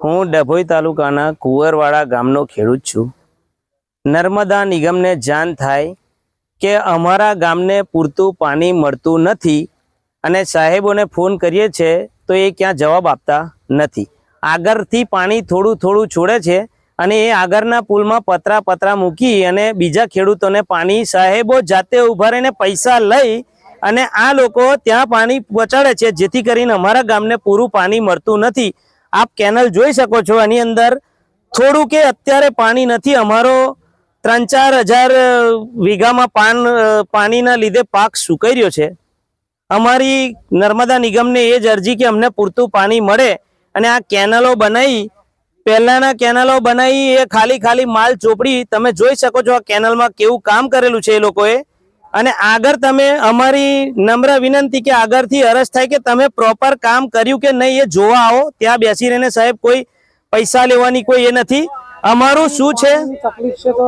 હું ડભોઈ તાલુકાના કુંવરવાડા ગામનો ખેડૂત છું. નર્મદા નિગમને જાણ થાય કે અમારા ગામને પૂરતું પાણી મળતું નથી અને સાહેબોને ફોન કરીએ છીએ તો એ ક્યાં જવાબ આપતા નથી. આગળથી પાણી થોડું થોડું છોડે છે અને એ આગળના પુલમાં પતરા પતરા મૂકી અને બીજા ખેડૂતોને પાણી સાહેબો જાતે ઊભા રહીને પૈસા લઈ અને આ લોકો ત્યાં પાણી પહોંચાડે છે જેથી કરીને અમારા ગામને પૂરું પાણી મળતું નથી. આપ કેનલ જોઈ શકો છો. એની અંદર થોડું કે અત્યારે પાણી નથી. અમારો ત્રણ ચાર હજાર વીઘામાં પાન પાણીના લીધે પાક સુકાઈ રહ્યો છે. અમારી નર્મદા નિગમને એ જ અરજી કે અમને પૂરતું પાણી મળે અને આ કેનલો બનાવી પહેલાના કેનલો બનાવી એ ખાલી ખાલી માલ ચોપડી. તમે જોઈ શકો છો આ કેનલમાં કેવું કામ કરેલું છે એ લોકોએ. અને આગળ તમે અમારી નમ્ર વિનંતી કે આગળથી અરજ થાય કે તમે પ્રોપર કામ કર્યું કે નહીં એ જોવા આવો. ત્યાં બેસી રહીને સાહેબ કોઈ પૈસા લેવાની કોઈ એ નથી. અમારું શું છે? તકલીફ છે તો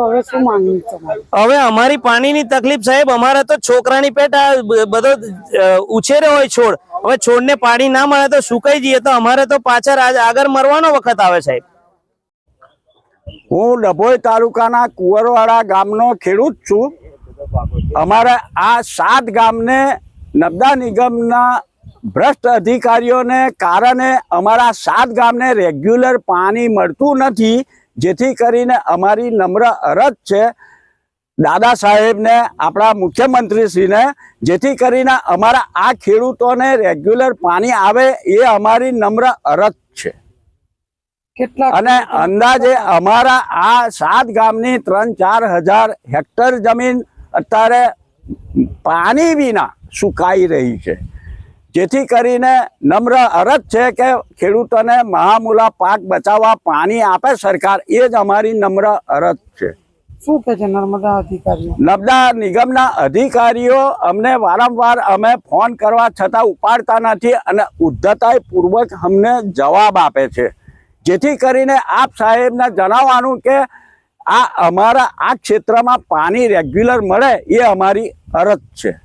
હવે અમારી પાણીની તકલીફ સાહેબ અમારે તો છોકરાની પેટ આ બધો ઉછેર્યો ઉછેરે હોય છોડ. હવે છોડને પાણી ના મળે તો સુકાઈ જઈએ તો અમારે તો પાછળ આજ- આગળ મરવાનો વખત આવે સાહેબ. હું ડભોઈ તાલુકાના કુંવરવાડા ગામનો ખેડૂત છું. અમારે આ સાત ગામને નબદા નિગમના ભ્રષ્ટ અધિકારીઓને કારણે અમારા સાત ગામને રેગ્યુલર પાણી મળતું નથી જેથી કરીને અમારી નમ્ર અરજ છે દાદા સાહેબને આપણા મુખ્યમંત્રીશ્રીને જેથી કરીને અમારા આ ખેડૂતોને રેગ્યુલર પાણી આવે એ અમારી નમ્ર અરજ છે. કેટલા અને અંદાજે અમારા આ સાત ગામની ત્રણ ચાર હજાર હેક્ટર જમીન અત્યારે પાણી વિના સુકાઈ રહી છે? જેથી કરીને નમ્ર અરજ છે કે ખેડૂતોને મહામૂલા પાક બચાવવા પાણી આપે સરકાર એ જ અમારી નમ્ર અરજ છે. શું કે છે નર્મદા અધિકારીઓ? નર્મદા નિગમના અધિકારીઓ અમને વારંવાર અમે ફોન કરવા છતાં ઉપાડતા નથી અને ઉદ્ધતાઈપૂર્વક અમને જવાબ આપે છે. જેથી કરીને આપ સાહેબને જણાવવાનું કે આ અમારા આ ક્ષેત્રમાં પાણી રેગ્યુલર મળે એ અમારી અરજ છે.